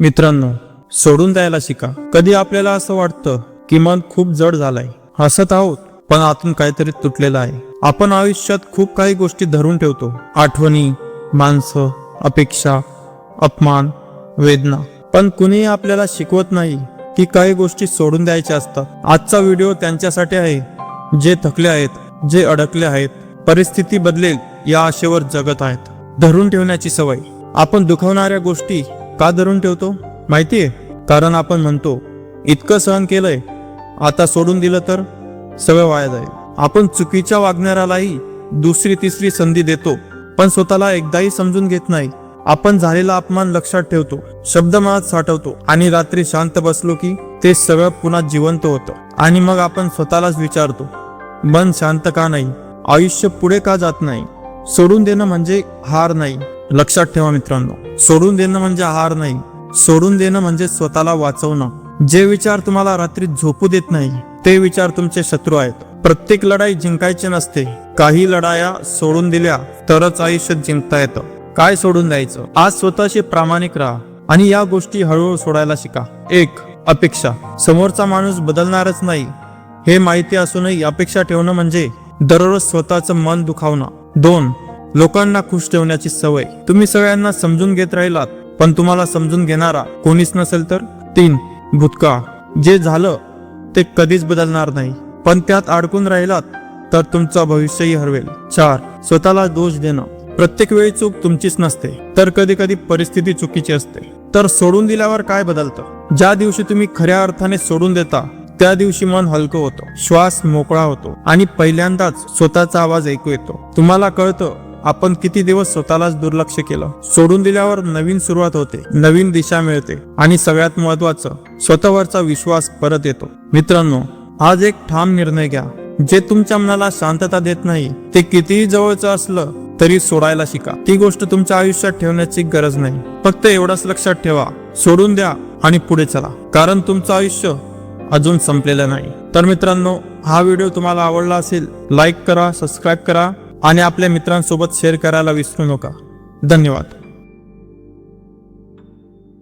मित्रांनो सोडून द्यायला शिका. कधी आपल्याला असं वाटतं की मन खूप जड झालंय हसत आहोत पण आतून काहीतरी तुटलेलं आहे. आपण आयुष्यात खूप काही गोष्टी धरून ठेवतो. आठवणी माणसं अपेक्षा अपमान वेदना. पण कुणीही आपल्याला शिकवत नाही की काही गोष्टी सोडून द्यायच्या असतात. आजचा व्हिडिओ त्यांच्यासाठी आहे. जे थकले आहेत जे अडकले आहेत परिस्थिती बदलेल या आशेवर जगत आहेत. धरून ठेवण्याची सवय. आपण दुखवणाऱ्या गोष्टी का धरून ठेवतो? माहितीये? कारण आपण म्हणतो इतकं सहन केलंय आता सोडून दिलं तर सगळं वाया जाईल. आपण चुकीच्या वागणाऱ्यालाही दुसरी तिसरी संधी देतो पण स्वतःला एकदाही समजून घेत नाही. आपण झालेला अपमान लक्षात ठेवतो शब्द मनात साठवतो आणि रात्री शांत बसलो की ते सगळं पुन्हा जिवंत होतं. आणि मग आपण स्वतःलाच विचारतो मन शांत का नाही? आयुष्य पुढे का जात नाही? सोडून देणं म्हणजे हार नाही. लक्षात ठेवा मित्रांनो. सोडून देणं म्हणजे हार नाही. सोडून देणं म्हणजे स्वतःला वाचवणं. जे विचार तुम्हाला रात्री झोपू देत नाही ते विचार तुमचे शत्रू आहेत. प्रत्येक लढाई जिंकायची नसते. काही लढाया सोडून दिल्या तरच आयुष्य जिंकता येतं. काय सोडून द्यायचं? आज स्वतःशी प्रामाणिक राहा आणि या गोष्टी हळूहळू सोडायला शिका. एक अपेक्षा. समोरचा माणूस बदलणारच नाही. हे माहिती असूनही अपेक्षा ठेवणं म्हणजे दररोज स्वतःचं मन दुखावणं. दोन लोकांना खुश ठेवण्याची सवय. तुम्ही सगळ्यांना समजून घेत राहिलात पण तुम्हाला समजून घेणारा कोणीच नसेल तर तीन भूतकाळ. जे झालं ते कधीच बदलणार नाही. पण त्यात अडकून राहिलात तर तुमचं भविष्यही हरवेल. चार स्वतःला दोष देणं. प्रत्येक वेळी चूक तुमचीच नसते तर कधी कधी परिस्थिती चुकीची असते. तर सोडून दिल्यावर काय बदलतं? ज्या दिवशी तुम्ही खऱ्या अर्थाने सोडून देता त्या दिवशी मन हलकं होतं श्वास मोकळा होतो आणि पहिल्यांदाच स्वतःचा आवाज ऐकू येतो. तुम्हाला कळतं आपण किती दिवस स्वतःलाच दुर्लक्ष केलं? सोडून दिल्यावर नवीन सुरुवात होते नवीन दिशा मिळते आणि सगळ्यात महत्वाचं स्वतःवरचा विश्वास परत येतो. मित्रांनो आज एक ठाम निर्णय घ्या. जे तुमच्या मनाला शांतता देत नाही ते कितीही जवळचं असलं तरी सोडायला शिका. ती गोष्ट तुमच्या आयुष्यात ठेवण्याची गरज नाही. फक्त एवढंच लक्षात ठेवा. सोडून द्या आणि पुढे चला. कारण तुमचं आयुष्य अजून संपलेलं नाही. तर मित्रांनो हा व्हिडिओ तुम्हाला आवडला असेल लाईक करा सबस्क्राईब करा. आणि आपल्या मित्रांसोबत शेअर करायला विसरू नका. धन्यवाद.